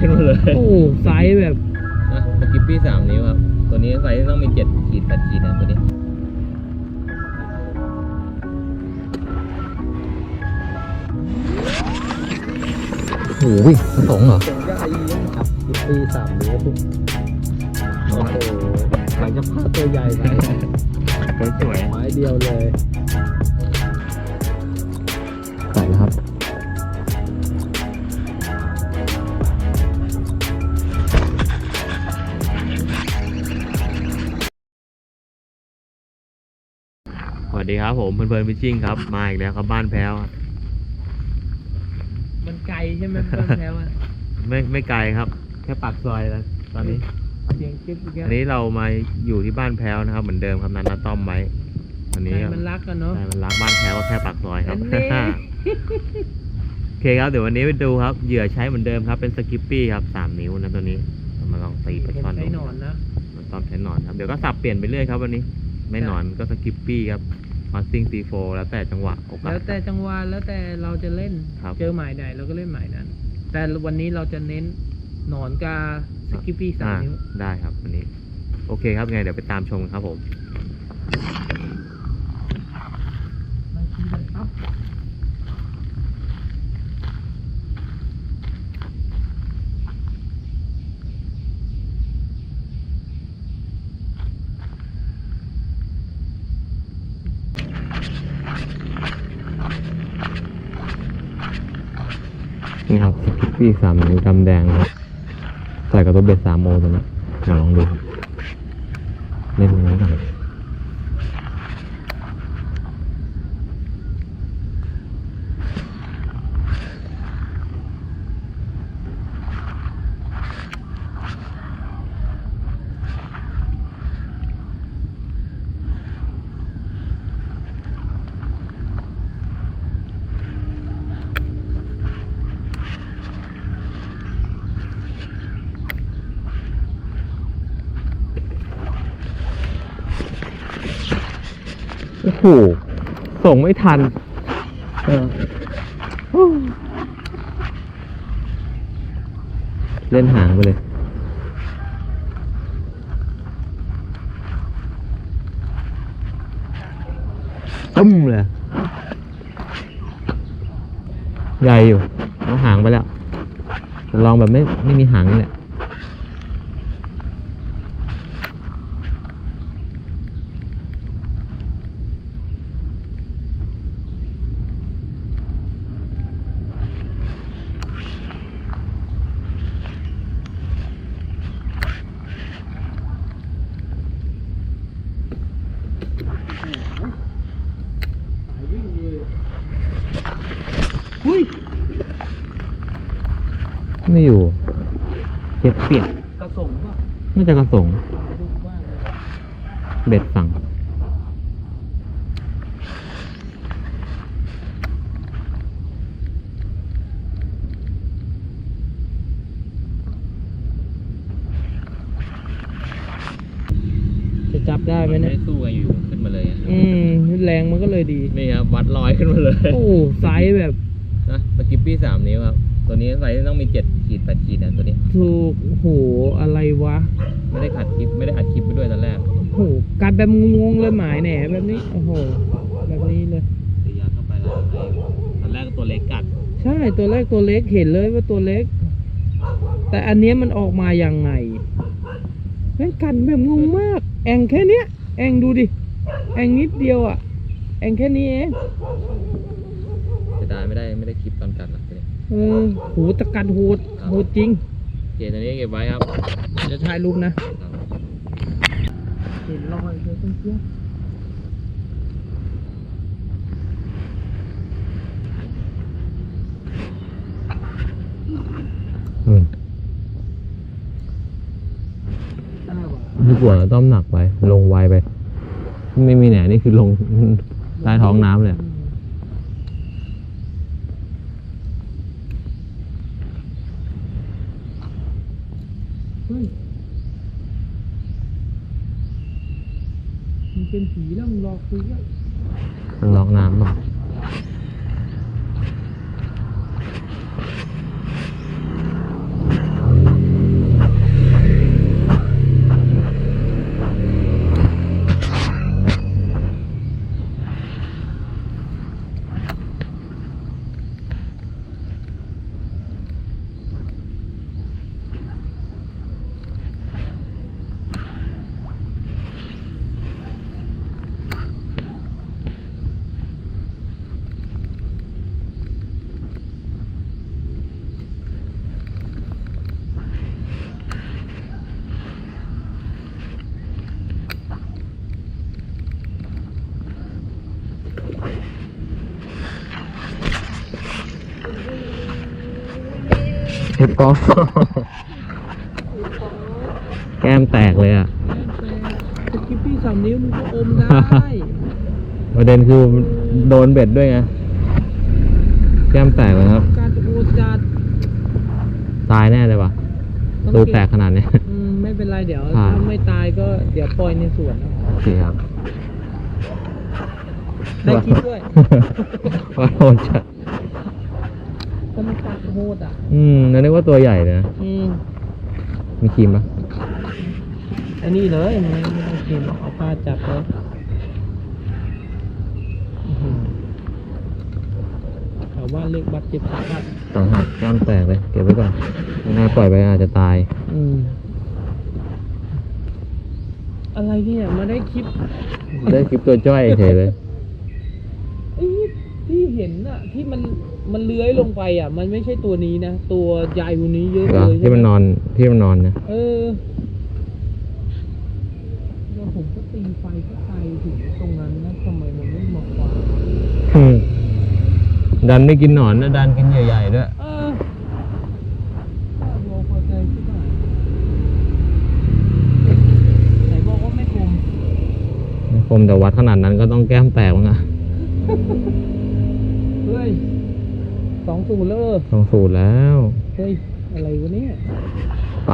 ขึ้นมาเลยโอ้ไซส์แบบนะสกิปปี้สามนิ้วครับ ตัวนี้ไซส์ต้องมีเจ็ดขีดแปดขีดนะตัวนี้โอ้ยผสมเหรอเป็นก็ไอ้ครับปีสามนิ้วโอ้โหหลังจากพลาดตัวใหญ่ไปสวยไม้เดียวเลย ใส่แล้วครับ ดีครับผมเพื่อนๆพิชชิ่งครับมาอีกแล้วครับบ้านแพ้วมันไกลใช่ไหมเพื่อนแล้วอะไม่ไม่ไกลครับ แค่ปากซอยแล้วตอนนี้เสียงคลิปอีกแล้วอันนี้เรามาอยู่ที่บ้านแพ้วนะครับ เหมือนเดิมครับนันนาต้อมไว้อันนี้ใจก็มันรักกันเนาะ ใช่มันรักบ้านแพ้วก็แค่ปากซอยครับ อันนี้ โอเคครับเดี๋ยววันนี้ไปดูครับเหยื่อใช้เหมือนเดิมครับเป็นสกิปปี้ครับสามนิ้วนะตัวนี้เรามาลองตีปลาเห็นช่อนใช้ดูหนอนนะ มันต้อมใช้หนอนครับ เดี๋ยวก็สับเปลี่ยนไปเรื่อยครับวันนี้ ไม่หนอนก็สกิปปี้ครับ มาซิงซีโฟแล้วแต่จังหวะโอกาส แล้วแต่จังหวะแล้วแต่เราจะเล่นครับ เจอหมายใดเราก็เล่นหมายนั้น แต่วันนี้เราจะเน้นหนอนกาสกิปปี้สามอ่านิ้ว ได้ครับวันนี้ โอเคครับไงเดี๋ยวไปตามชมกันครับผม บางทีมันปั๊บ นี่ พี่สามนิ้วดำแดงครับใส่กับตัวเบ็ดสามโมตัวนี้มาลองดูเล่นตรงนี้ก่อน โอ้โหส่งไม่ทันเออเล่นหางไปเลย ตึ้มเลย ใหญ่อยู่เอาหางไปแล้วลองแบบไม่ไม่มีหางนี่แหละ สายวิ่งเลยหุ้ย ไม่อยู่เจ็บเปียกกระสงป่ะน่าจะกระสงดูบ้างเลยเบ็ดสั่งจะจับได้ไหมไม่เนี่ยได้สู้กันอยู่ขึ้นมาเลยอะอืมแรงมันก็เลยดี นี่ครับวัดลอยขึ้นมาเลยโอ้ไซส์แบบนะสกิปปี้สามนิ้วครับ ตัวนี้ไซส์ต้องมีเจ็ด ขีดแปดขีดนะตัวนี้ถูกโหอะไรวะไม่ได้ขัดคลิปไม่ได้อัดคลิปไปด้วยตอนแรกโหกัดแบบงงๆเลยหมายแหนแบบนี้โอ้โหแบบนี้เลยตียาเข้าไปแล้วไอ้ตอนแรกก็ตัวเล็กกัดใช่ตัวแรกตัวเล็กเห็นเลยว่าตัวเล็ก แต่อันเนี้ยมันออกมายังไงแม่งกันแบบงงมาก แองแค่เนี้ย แองดูดิ แองนิดเดียวอะ แองแค่นี้เองจะได้ไม่ได้ไม่ได้คลิปตอนกัดหรอกตัวนี้เออโหตะกันโหด โหดจริงโอเคตัวนี้เก็บไว้ครับจะถ่ายรูปนะเห็นรอยเลยเพื่อนอืมๆอ้าวว่ะที่ปวดแล้วต้อมหนักไป ลงไวไป ไม่มีแหนนี่คือลงใต้ท้องน้ำเลยอะ เฮ้ยมัน เป็นผีแล้วมึงหลอกกูอะมันลอกน้ำหรอ กอล์ฟแก้มแตกเลยอะ สกิปปี้สามนิ้วมันก็อมได้ ประเด็นคือโดนเบ็ดด้วยไง แก้มแตกเลยครับ การตะโกนจัดตายแน่เลยว่ะตูแตกขนาดนี้อืมไม่เป็นไรเดี๋ยวอ่าถ้าไม่ตายก็เดี๋ยวปล่อยในสวนนะโอเคครับได้คลิปด้วย ว่าโหดจัด ก็มันกัดโหดอะ อืมแล้วนึกว่าตัวใหญ่เลยนะ อืมมีครีมปะอันนี้เลยไม่ไม่ต้องกินหรอกเอาผ้าจับเลยอื้อหือแถวบ้านเรียกบัตรเจ็บสาหัสสองหักแก้มแตกเลย เก็บไว้ก่อนไม่น่าปล่อยไปอาจจะตาย อืม อะไรเนี่ย มาได้คลิป ได้คลิปตัวจ้อยเฉยเลยเอ้ย ที่เห็นอะที่มันมันเลื้อยลงไปอะมันไม่ใช่ตัวนี้นะ ตัวใหญ่กว่านี้เยอะเหรอเลยที่มันใช่ไหนอนที่มันนอนนะเออแล้วผมก็ตีไฟก็ไปถึงตรงนั้นนะทำไมมันไม่มาขวางอืมดันไม่กินหนอนนะดันกินใหญ่ๆด้วยเออบ้าบอพอใจที่ไหนไหนบอกว่าไม่คมไม่คมแต่วัดขนาดนั้นก็ต้องแก้มแตกมั้งอะเฮ้ยส องศูนย์แล้วเหรอต้องสูตรแล้ว เฮ้ย อะไรวะเนี่ย ไป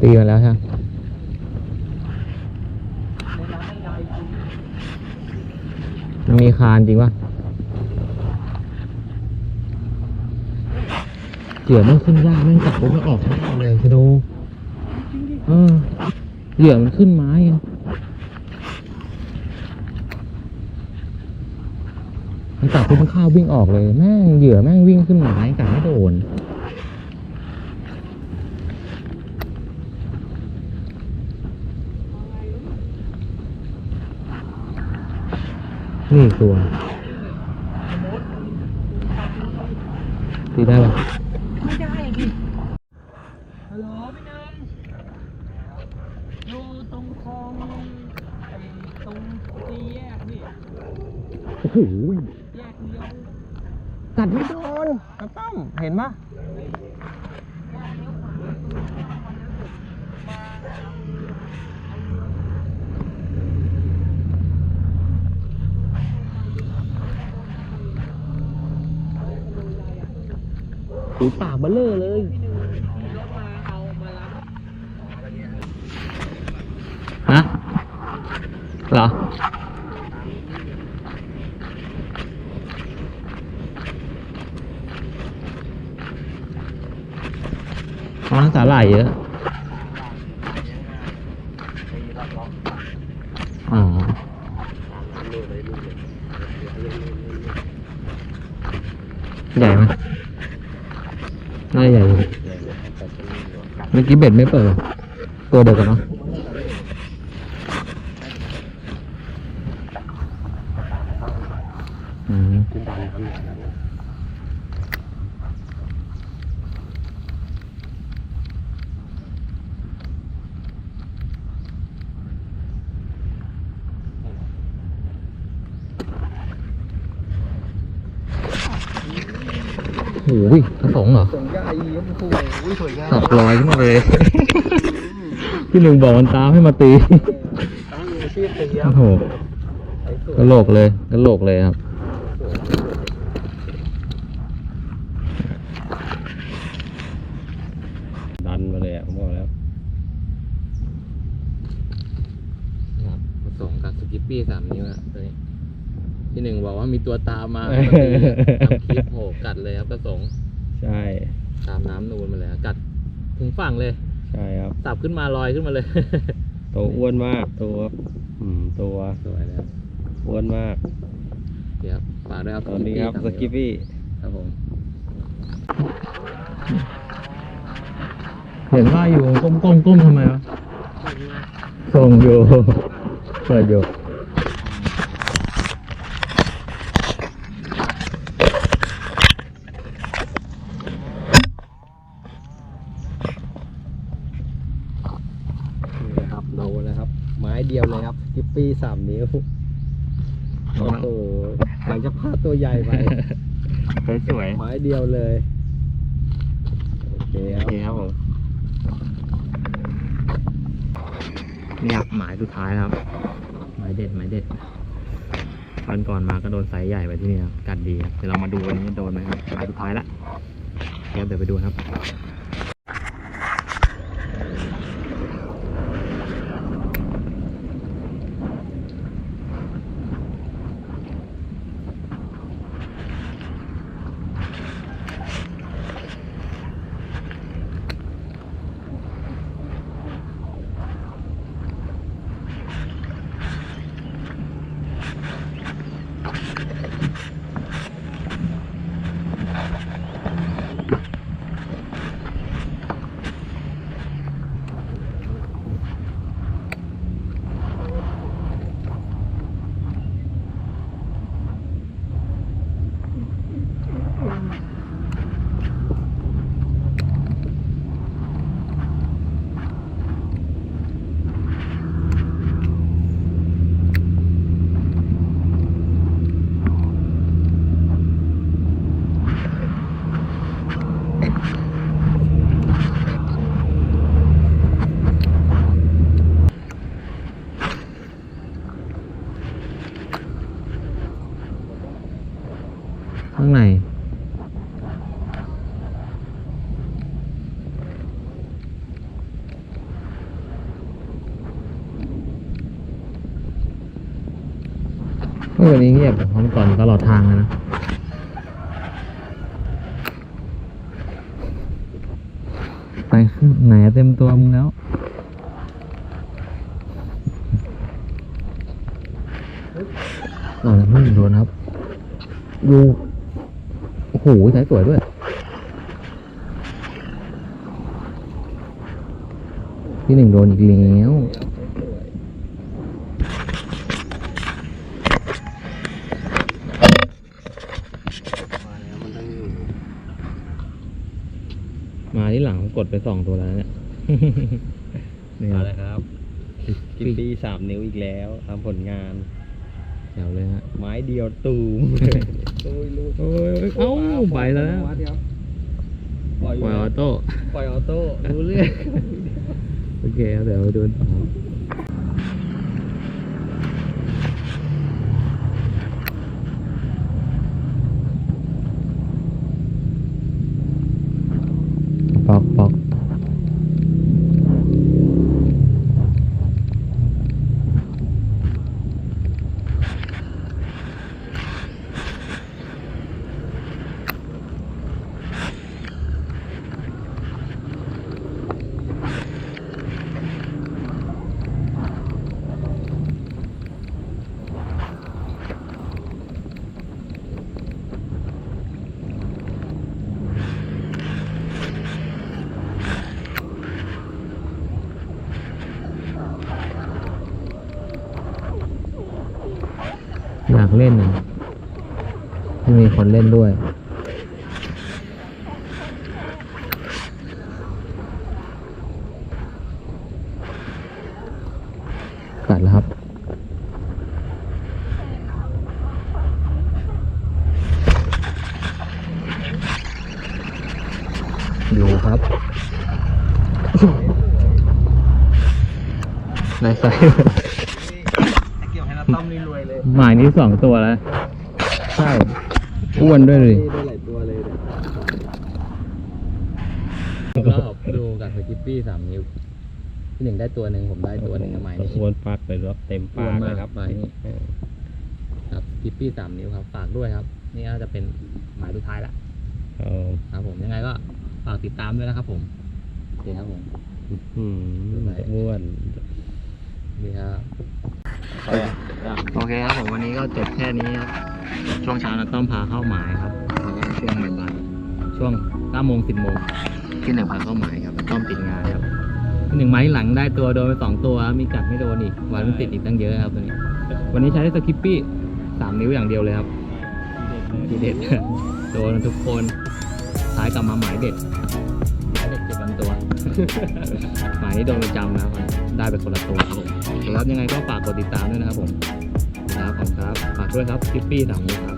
ตีมาแล้วใช่ไหมมันมีคานจริงปะ เกี่ยวมันขึ้นยากแม่งจับปุ๊บมันออกไม่ได้เลยคือดูเออเหยื่อมันขึ้นไม้ไงมันจับปุ๊บมันข้าวิ่งออกเลย แม่งเหยื่อแม่งวิ่งขึ้นไม้กัดไม่โดนนี่ตัวตีได้ปะ ไม่ได้ดิฮัลโหลพี่นันอยู่ตรงคลองไอ้ตรงสี่แยกนี่ โอ้โห แยกเดียว กัดไม่โดนกระต้อมเห็นปะหูปากเบลเลอร์เลยฮะเหรอ อ๋อสาหร่ายเยอะอ๋อใหญ่ไหมน่าจะใหญ่อยู่เมื่อกี้เบ็ดไม่เปิดตัวเดียวกันเนาะ อืม โอ้ยกระสงเหรอสงใหญ่โอ้โหสวยงามสับลอยขึ้นมาเลยที่หนึ่งบอกมันตามให้มาตีตั้งอาชีพเป็นเยอะโอ้โหกระโหลกเลยกระโหลกเลยครับดันมาเลยอะผมบอกแล้วครับผสมกับสกิปปี้สามนิ้วนะตัวนี้ ที่หนึ่งบอกว่ามีตัวตามมาเออมาตีทำคลิปโหกัดเลยครับกระสงใช่ตามน้ำนูนมาเลยกัดถึงฝั่งเลย ใช่ครับสับขึ้นมาลอยขึ้นมาเลย ตัวอ้วนมากตัวอืมตัวสวยแล้วอ้วนมากเดี๋ยวฝากด้วยครับตอนนี้ครับสสกิปปี้ครับผมเห็นว่าอยู่ก้มก้มก้มทำไมวะส่งอยู่เปิดอยู่ เดียวเลยครับกิปปี้สามนิ้ว โอ้โหหลังจากพลาดตัวใหญ่ไปสวยไม้เดียวเลย โอเคๆครับโอเคครับผมนี่ครับหมายสุดท้ายครับ หมายเด็ดหมายเด็ดวันก่อนมาก็โดนไซส์ใหญ่ไปที่นี่ครับกัดดีครับเดี๋ยวเรามาดูวันนี้โดนไหมครับหมายสุดท้ายละเดี๋ยวเดี๋ยวไปดูครับ ข้างใน เมื่อวันนี้เงียบพร้อมก่อนตลอดทางเลยนะไปไหนเต็มตัวมึงแล้วอ๋อไม่โดนครับ ดู โอ้โหสายสวยด้วยที่หนึ่งโดนอีกแล้ว มา ที่หลังกดไปสองตัวแล้วเนี่ยนี่คมารับเลยครับกิปปี้สามนิ้วอีกแล้วทำผลงาน แถวเลยฮะไม้เดียวตูมตูยลูกโอ้ยเอ้าไปแล้ววัดครับปล่อยปล่อยออโต้ปล่อยออโต้รู้เรื่อง โอเคครับเดี๋ยวมาดูต่อปอกปอกอยากเล่นนะไม่มีคนเล่นด้วย กัดแล้วครับ อยู่ครับในไซ หมายนี้สองตัวแล้ว ใช่อ้วนด้วยเลยได้หลายตัวเลยเนี่ยรอบดูกับสกิปปี้สามนิ้วที่หนึ่งได้ตัวหนึ่งผมได้ตัวหนึ่งกับหมายนี้อ้วนปักเลยครับเต็มปากเลยครับอ้วนมากหมายนี้ครับสกิปปี้สามนิ้วครับฝากด้วยครับ นี่ก็จะเป็นหมายสุดท้ายละเออครับผมยังไงก็ฝากติดตามด้วยนะครับ ผมโอเคครับผมอืมอ้วนดีครับ โอเคครับผมวันนี้ก็จบแค่นี้ครับ ช่วงเช้าเราต้องพาเข้าหมายครับแล้วก็ช่วงบ่ายๆช่วง9โมง10โมงที่หนึ่งพาเข้าหมายครับต้องติดงานครับที่หนึ่งไม้หลังได้ตัวโดนไปสองตัวมีกัดไม่โดนอีกวันมันติดอีกตั้งเยอะครับตัวนี้ วันนี้ใช้สกิปปี้สามนิ้วอย่างเดียวเลยครับทีเด็ดโดนทุกคนท้ายกลับมาหมายเด็ดหมายเด็ดเจ็ดวันตัวหมายนี้โดนประจำนะครับ ได้ไปคนละตัวครับผมครับยังไงก็ฝากกดติดตามด้วยนะครับผมครับขอบคุณครับฝากด้วยครับทิปปี้ถังนี้ครับ